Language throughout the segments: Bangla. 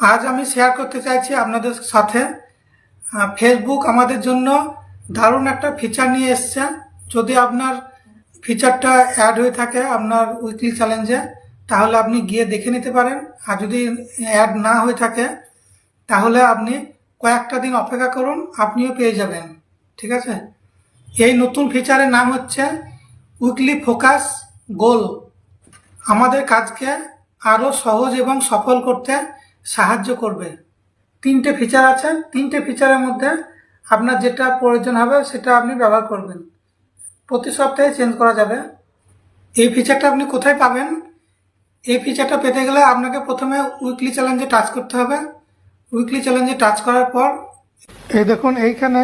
আজ আমি শেয়ার করতে চাইছি আপনাদের সাথে। ফেসবুক আমাদের জন্য দারুণ একটা ফিচার নিয়ে এসছে। যদি আপনার ফিচারটা অ্যাড হয়ে থাকে আপনার উইকলি চ্যালেঞ্জে তাহলে আপনি গিয়ে দেখে নিতে পারেন। আর যদি অ্যাড না হয়ে থাকে, তাহলে আপনি কয়েকটা দিন অপেক্ষা করুন, আপনিও পেয়ে যাবেন। ঠিক আছে? এই নতুন ফিচারের নাম হচ্ছে উইকলি ফোকাস গোল আমাদের কাজকে আরও সহজ এবং সফল করতে সাহায্য করবে। তিনটে ফিচার আছে, তিনটে ফিচারের মধ্যে আপনার যেটা প্রয়োজন হবে সেটা আপনি ব্যবহার করবেন। প্রতি সপ্তাহে চেঞ্জ করা যাবে। এই ফিচারটা আপনি কোথায় পাবেন? এই ফিচারটা পেতে গেলে আপনাকে প্রথমে উইকলি চ্যালেঞ্জে টাচ করতে হবে। উইকলি চ্যালেঞ্জে টাচ করার পর এই দেখুন, এইখানে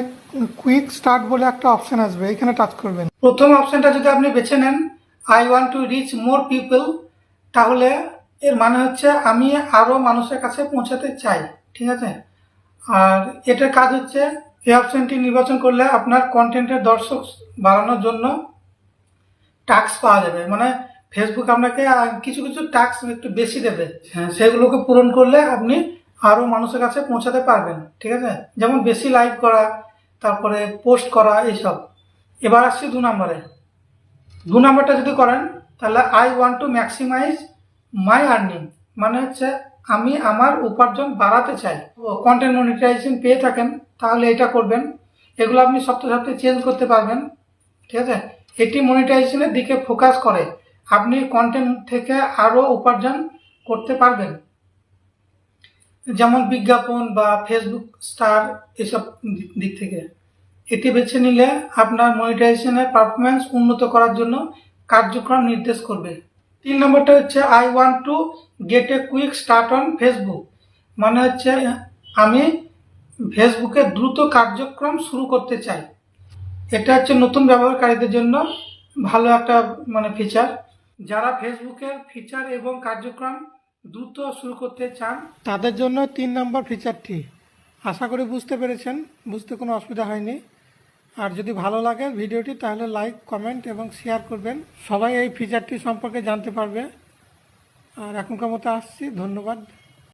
কুইক স্টার্ট বলে একটা অপশন আসবে, এইখানে টাচ করবেন। প্রথম অপশনটা যদি আপনি বেছে নেন I want to reach more people তাহলে এর মানে হচ্ছে আমি আরও মানুষের কাছে পৌঁছাতে চাই, ঠিক আছে? আর এটার কাজ হচ্ছে এই অপশনটি নির্বাচন করলে আপনার কন্টেন্টের দর্শক বাড়ানোর জন্য টাস্ক পাওয়া যাবে। মানে ফেসবুক আপনাকে কিছু কিছু টাস্ক একটু বেশি দেবে। হ্যাঁ সেগুলোকে পূরণ করলে আপনি আরও মানুষের কাছে পৌঁছাতে পারবেন, ঠিক আছে? যেমন বেশি লাইক করা, তারপরে পোস্ট করা, এইসব। এবার আসছি দু নম্বরে। দু নম্বরটা যদি করেন, তাহলে I want to maximise my earning মানে হচ্ছে আমি আমার উপার্জন বাড়াতে চাই। কন্টেন্ট মনিটাইজেশন পেয়ে থাকেন, তাহলে এটা করবেন। এগুলো আপনি সপ্তাহে সপ্তাহে চেঞ্জ করতে পারবেন, ঠিক আছে? এটি মনিটাইজেশনের দিকে ফোকাস করে। আপনি কন্টেন্ট থেকে আরও উপার্জন করতে পারবেন। যেমন বিজ্ঞাপন বা ফেসবুক স্টার এসব দিক থেকে। এটি বেছে নিলে আপনার মনিটাইজেশনের পারফরমেন্স উন্নত করার জন্য কার্যক্রম নির্দেশ করবে। তিন নম্বরটা হচ্ছে I want to get a quick start on Facebook মানে হচ্ছে, আমি ফেসবুকে দ্রুত কার্যক্রম শুরু করতে চাই। এটা হচ্ছে নতুন ব্যবহারকারীদের জন্য ভালো একটা মানে ফিচার যারা ফেসবুকের ফিচার এবং কার্যক্রম দ্রুত শুরু করতে চান, তাদের জন্য তিন নম্বর ফিচারটি আশা করি বুঝতে পেরেছেন। বুঝতে কোনো অসুবিধা হয়নি। আর যদি ভালো লাগে ভিডিওটি, তাহলে লাইক কমেন্ট এবং শেয়ার করবেন। সবাই এই ফিচারটি সম্পর্কে জানতে পারবে। আর এখনকার মতো আসছি। ধন্যবাদ।